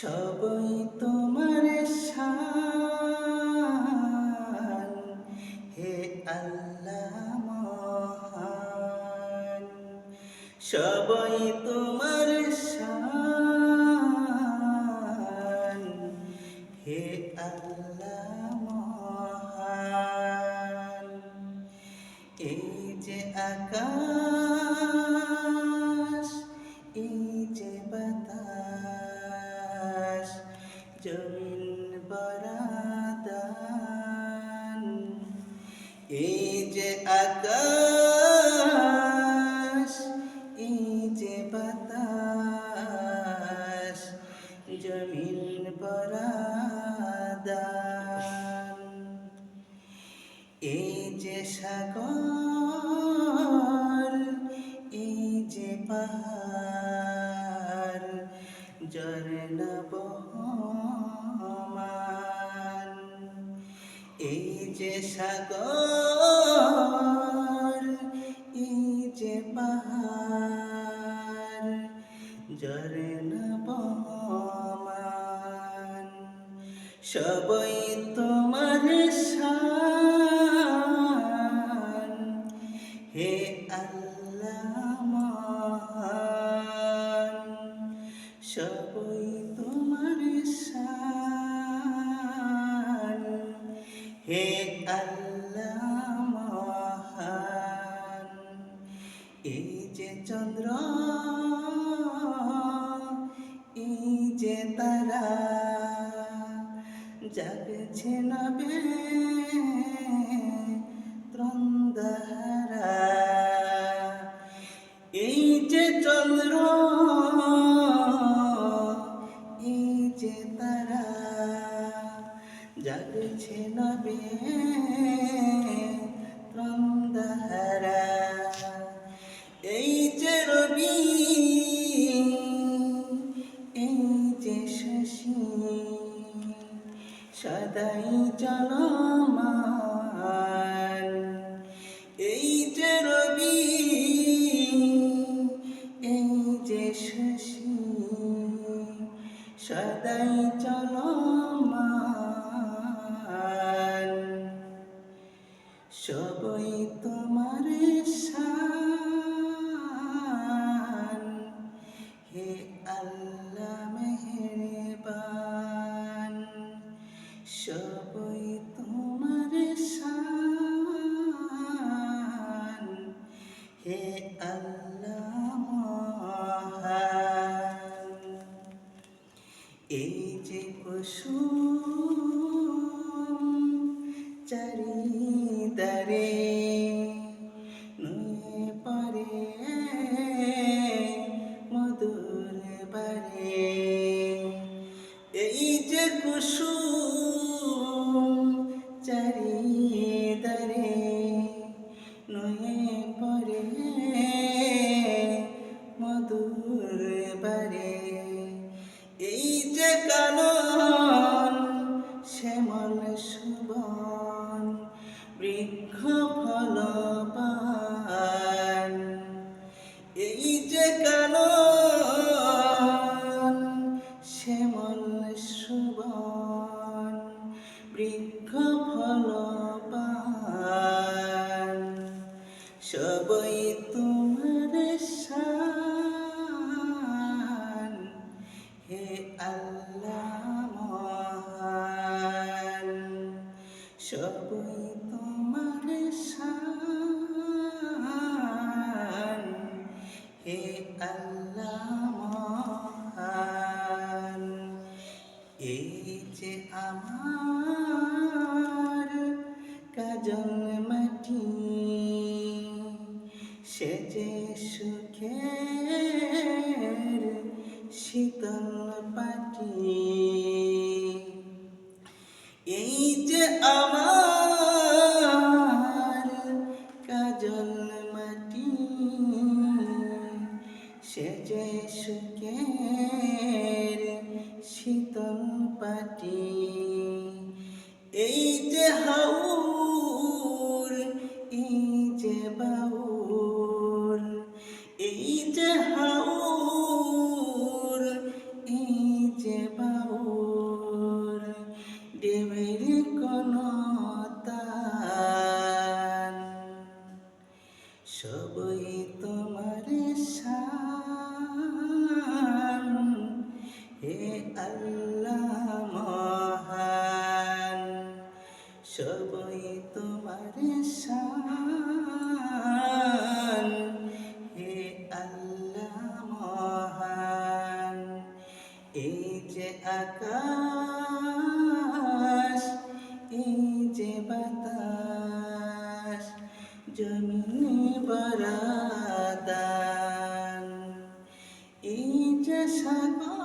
সবই তোমার শান। হে আল্লাহ মহান, সবই তোমার শান। হে আল্লাহ মহান, এই যে আকাশ জমিন বরাদান, এই যে আকাশ, এই যে বাতাস, জমিন বরাদান, এই যে সাগর, এই যে পাহাড়, ঝর্ণা বহমান যে সাগর এই যে পাহাড় ঝর্ণা বহমান সবই তোমার হে আল্লাহ মহান, এই যে চন্দ্র, এই যে তারা, জাগছে নবে ত্রন্দাহারা। এই যে চন্দ্র हैं সবই তোমার আমার কাজল মাটি সে যে সুখের শীতল পাটি। এই যে হাউর এই যে বাউর সবই তোমার শান। হে আল্লাহ মহান, এই যে আকাশ, এই যে বাতাস জমিনে বরাদান এই যে সাগর